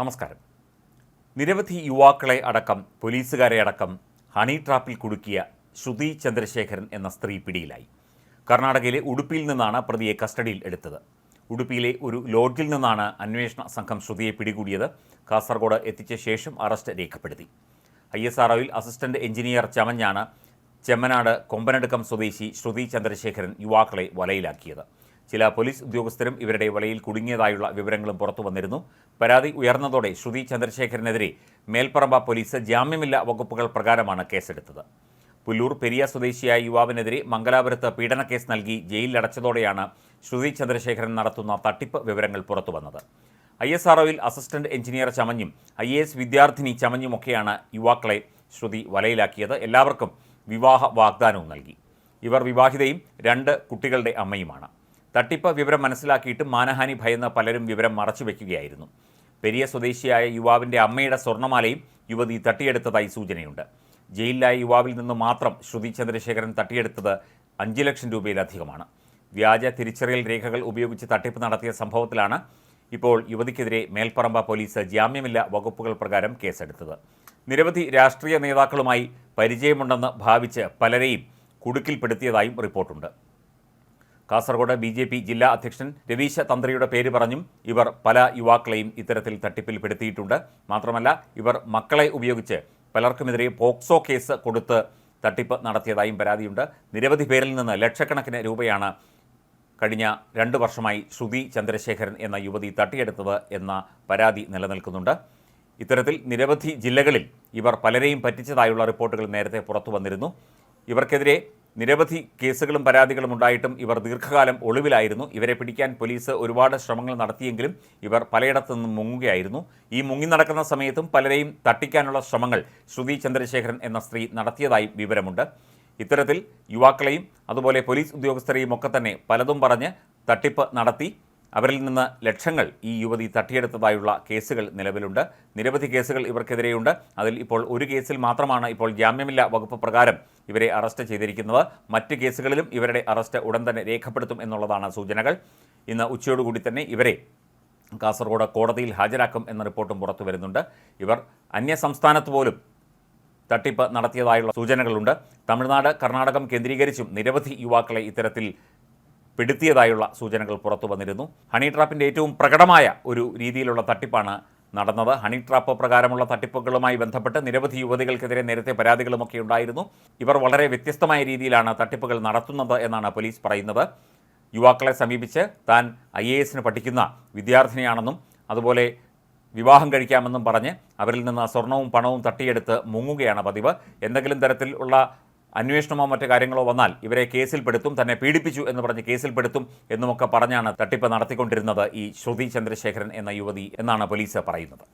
നമസ്കാരം. നിരവധി യുവാക്കളെ അടക്കം പോലീസുകാരെ അടക്കം ഹണി ട്രാപ്പിൽ കുടുക്കിയ ശ്രുതി ചന്ദ്രശേഖരൻ എന്ന സ്ത്രീ പിടിയിലായി. കർണാടകയിലെ ഉടുപ്പിയിൽ നിന്നാണ് പ്രതിയെ കസ്റ്റഡിയിൽ എടുത്തത്. ഉടുപ്പിയിലെ ഒരു ലോഡ്ജിൽ നിന്നാണ് അന്വേഷണ സംഘം ശ്രുതിയെ പിടികൂടിയത്. കാസർഗോഡ് എത്തിച്ച ശേഷം അറസ്റ്റ് രേഖപ്പെടുത്തി. I S R assistant engineer ചമഞ്ഞാണ് Chemmanad Kombanadukkam സ്വദേശി ശ്രുതി ചന്ദ്രശേഖരൻ യുവാക്കളെ വലയിലാക്കിയത്. ചില പോലീസ് ഉദ്യോഗസ്ഥരും ഇവരുടെ വലയിൽ കുടുങ്ങിയതായുള്ള വിവരങ്ങളും പുറത്തു വന്നിരുന്നു. പരാതി ഉയർന്നതോടെ ശ്രുതി ചന്ദ്രശേഖരനെതിരെ മേൽപ്പറമ്പ പോലീസ് ജാമ്യമില്ല വകുപ്പുകൾ പ്രകാരമാണ് കേസെടുത്തത്. പുല്ലൂർ പെരിയ സ്വദേശിയായ യുവാവിനെതിരെ മംഗലാപുരത്ത് പീഡനക്കേസ് നൽകി ജയിലിലടച്ചതോടെയാണ് ശ്രുതി ചന്ദ്രശേഖരൻ നടത്തുന്ന തട്ടിപ്പ് വിവരങ്ങൾ പുറത്തു വന്നത്. ഐ എസ് ആർഒയിൽ അസിസ്റ്റന്റ് എഞ്ചിനീയർ ചമഞ്ഞും ഐ എ എസ് വിദ്യാർത്ഥിനി ചമഞ്ഞുമൊക്കെയാണ് യുവാക്കളെ ശ്രുതി വലയിലാക്കിയത്. എല്ലാവർക്കും വിവാഹ വാഗ്ദാനവും നൽകി. ഇവർ വിവാഹിതയും രണ്ട് കുട്ടികളുടെ അമ്മയുമാണ്. തട്ടിപ്പ് വിവരം മനസ്സിലാക്കിയിട്ട് മാനഹാനി ഭയന്ന് പലരും വിവരം മറച്ചുവെക്കുകയായിരുന്നു പെരിയ സ്വദേശിയായ യുവാവിന്റെ അമ്മയുടെ സ്വർണമാലയും യുവതി തട്ടിയെടുത്തതായി സൂചനയുണ്ട്. ജയിലിലായ യുവാവിൽ നിന്ന് മാത്രം ശ്രുതി ചന്ദ്രശേഖരൻ തട്ടിയെടുത്തത് അഞ്ച് ലക്ഷം രൂപയിലധികമാണ്. വ്യാജ തിരിച്ചറിയൽ രേഖകൾ ഉപയോഗിച്ച് തട്ടിപ്പ് നടത്തിയ സംഭവത്തിലാണ് ഇപ്പോൾ യുവതിക്കെതിരെ മേൽപ്പറമ്പ പോലീസ് ജാമ്യമില്ല വകുപ്പുകൾ പ്രകാരം കേസെടുത്തത്. നിരവധി രാഷ്ട്രീയ നേതാക്കളുമായി പരിചയമുണ്ടെന്ന് ഭാവിച്ച് പലരെയും കുടുക്കിൽപ്പെടുത്തിയതായും റിപ്പോർട്ടുണ്ട്. കാസർഗോഡ് ബി ജെ പി ജില്ലാ അധ്യക്ഷൻ രവീശ തന്ത്രിയുടെ പേര് പറഞ്ഞും ഇവർ പല യുവാക്കളെയും ഇത്തരത്തിൽ തട്ടിപ്പിൽ പെടുത്തിയിട്ടുണ്ട് മാത്രമല്ല ഇവർ മക്കളെ ഉപയോഗിച്ച് പലർക്കുമെതിരെ പോക്സോ കേസ് കൊടുത്ത് തട്ടിപ്പ് നടത്തിയതായും പരാതിയുണ്ട്. നിരവധി പേരിൽ നിന്ന് ലക്ഷക്കണക്കിന് രൂപയാണ് കഴിഞ്ഞ രണ്ട് വർഷമായി ശ്രുതി ചന്ദ്രശേഖരൻ എന്ന യുവതി തട്ടിയെടുത്തത് എന്ന പരാതി നിലനിൽക്കുന്നുണ്ട്. ഇത്തരത്തിൽ നിരവധി ജില്ലകളിൽ ഇവർ പലരെയും പറ്റിച്ചതായുള്ള റിപ്പോർട്ടുകൾ നേരത്തെ പുറത്തു വന്നിരുന്നു. ഇവർക്കെതിരെ നിരവധി കേസുകളും പരാതികളും ഉണ്ടായിട്ടും ഇവർ ദീർഘകാലം ഒളിവിലായിരുന്നു. ഇവരെ പിടിക്കാൻ പോലീസ് ഒരുപാട് ശ്രമങ്ങൾ നടത്തിയെങ്കിലും ഇവർ പലയിടത്തു നിന്നും മുങ്ങുകയായിരുന്നു. ഈ മുങ്ങി നടക്കുന്ന സമയത്തും പലരെയും തട്ടിക്കാനുള്ള ശ്രമങ്ങൾ ശ്രുതി ചന്ദ്രശേഖരൻ എന്ന സ്ത്രീ നടത്തിയതായി വിവരമുണ്ട്. ഇത്തരത്തിൽ യുവാക്കളെയും അതുപോലെ പോലീസ് ഉദ്യോഗസ്ഥരെയും ഒക്കെ തന്നെ പലതും പറഞ്ഞ് തട്ടിപ്പ് നടത്തി. അവരിൽ നിന്ന് ലക്ഷങ്ങൾ ഈ യുവതി തട്ടിയെടുത്തതായുള്ള കേസുകൾ നിലവിലുണ്ട്. നിരവധി കേസുകൾ ഇവർക്കെതിരെയുണ്ട്. അതിൽ ഇപ്പോൾ ഒരു കേസിൽ മാത്രമാണ് ഇപ്പോൾ ജാമ്യമില്ല വകുപ്പ് പ്രകാരം ഇവരെ അറസ്റ്റ് ചെയ്തിരിക്കുന്നത്. മറ്റ് കേസുകളിലും ഇവരുടെ അറസ്റ്റ് ഉടൻ തന്നെ രേഖപ്പെടുത്തും എന്നുള്ളതാണ് സൂചനകൾ. ഇന്ന് ഉച്ചയോടുകൂടി തന്നെ ഇവരെ കാസർഗോഡ് കോടതിയിൽ ഹാജരാക്കും എന്ന റിപ്പോർട്ടും പുറത്തു വരുന്നുണ്ട്. ഇവർ അന്യ സംസ്ഥാനത്ത് പോലും തട്ടിപ്പ് നടത്തിയതായുള്ള സൂചനകളുണ്ട്. തമിഴ്നാട് കർണാടകം കേന്ദ്രീകരിച്ചും നിരവധി യുവാക്കളെ ഇത്തരത്തിൽ പെടുത്തിയതായുള്ള സൂചനകൾ പുറത്തു വന്നിരുന്നു. ഹണി ട്രാപ്പിന്റെ ഏറ്റവും പ്രകടമായ ഒരു രീതിയിലുള്ള തട്ടിപ്പാണ് നടന്നത്. ഹണി ട്രാപ്പ് പ്രകാരമുള്ള തട്ടിപ്പുകളുമായി ബന്ധപ്പെട്ട് നിരവധി യുവതികൾക്കെതിരെ നേരത്തെ പരാതികളുമൊക്കെ ഉണ്ടായിരുന്നു. ഇവർ വളരെ വ്യത്യസ്തമായ രീതിയിലാണ് തട്ടിപ്പുകൾ നടത്തുന്നത് എന്നാണ് പോലീസ് പറയുന്നത്. യുവാക്കളെ സമീപിച്ച് താൻ ഐ എ എസിന് പഠിക്കുന്ന വിദ്യാർത്ഥിനിയാണെന്നും അതുപോലെ വിവാഹം കഴിക്കാമെന്നും പറഞ്ഞ് അവരിൽ നിന്ന് സ്വർണവും പണവും തട്ടിയെടുത്ത് മുങ്ങുകയാണ് പതിവ്. എന്തെങ്കിലും തരത്തിലുള്ള അന്വേഷണമോ മറ്റു കാര്യങ്ങളോ വന്നാൽ ഇവരെ കേസിൽപ്പെടുത്തും തന്നെ പീഡിപ്പിച്ചു എന്ന് പറഞ്ഞ് കേസിൽപ്പെടുത്തും എന്നുമൊക്കെ പറഞ്ഞാണ് തട്ടിപ്പ് നടത്തിക്കൊണ്ടിരുന്നത് ഈ ശ്രുതി ചന്ദ്രശേഖരൻ എന്ന യുവതി എന്നാണ് പോലീസ് പറയുന്നത്.